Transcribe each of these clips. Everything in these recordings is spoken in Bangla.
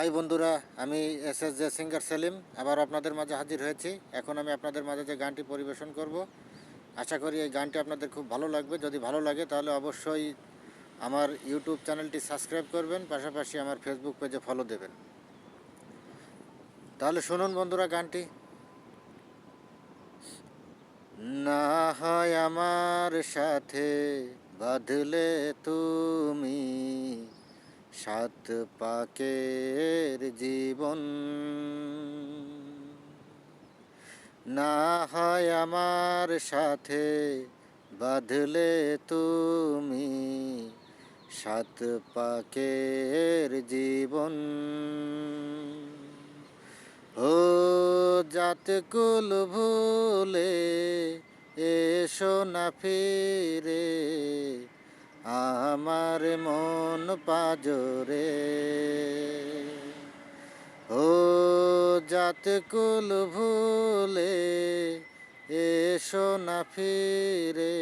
হাই বন্ধুরা, আমি S S J singer Selim, আবার আপনাদের মাঝে হাজির হয়েছি। এখন আমি আপনাদের মাঝে যে গানটি পরিবেশন করব, আশা করি এই গানটি আপনাদের খুব ভালো লাগবে। যদি ভালো লাগে, তাহলে অবশ্যই আমার ইউটিউব চ্যানেলটি সাবস্ক্রাইব করবেন, পাশাপাশি আমার ফেসবুক পেজে ফলো দেবেন। তাহলে শুনুন বন্ধুরা গানটি। না হয় আমার সাথে বাঁধলে তুমি সাত পাকের জীবন। না হয় আমার সাথে বাঁধলে তুমি সাত পাকের জীবন। ও জাত কুল ভুলে এসো না ফিরে আমার মন পাজরে। ও জাত কুল ভুলে এসো না ফিরে,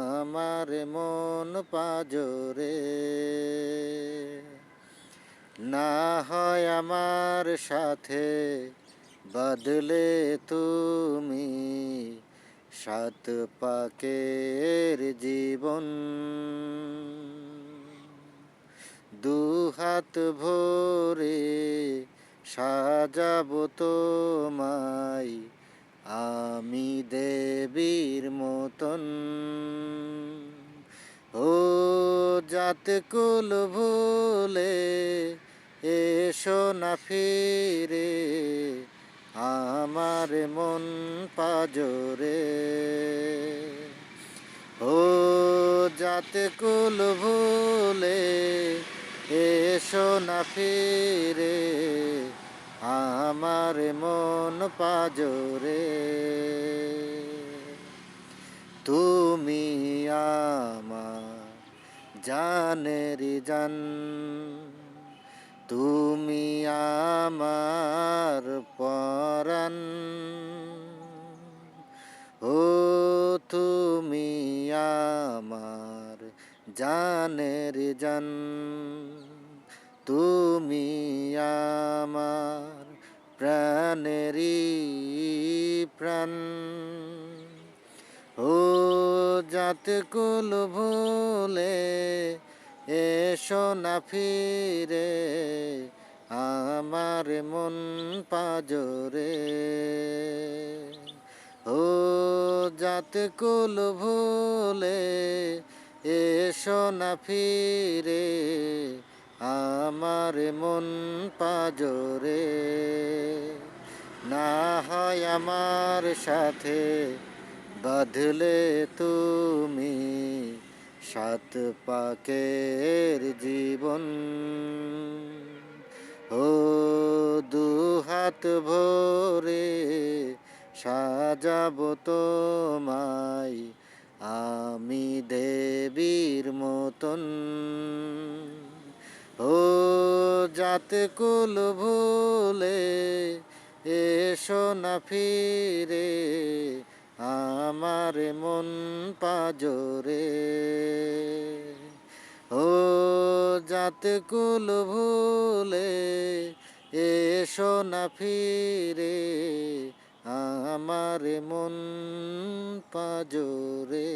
আমার মন পাজরে। না হয় আমার সাথে বদলে তুমি সাত পাকের জীবন, দু হাত ভরে সাজাবো তোমায়, আমি দেবীর মতন। ও জাত কুল ভুলে এসো না ফিরে আমার মন পাজরে। ও যাতে কুল ভুলে এসো না ফিরে, আমার মন পাজরে। তুমি আমার জানের জান তুমি আমার পরাণ। ও তুমি আমার জানের জান। তুমি আমার প্রাণেরই প্রাণ। ও জাত কুল ভুলে এসো না ফিরে, আমার মন পাজরে। ও জাত কুল ভুলে এসো না ফিরে, আমার মন পাজরে। না হয় আমার সাথে বাঁধলে তুমি সাত পাকের জীবন। ও দু হাত ভরে সাজাবো তোমায় আমি দেবীর মতন। ও জাত কুল ভুলে এসো না ফিরে আমার মন পাজরে। ও জাত কুল ভুলে এসো না ফিরে আমার মন পাজরে।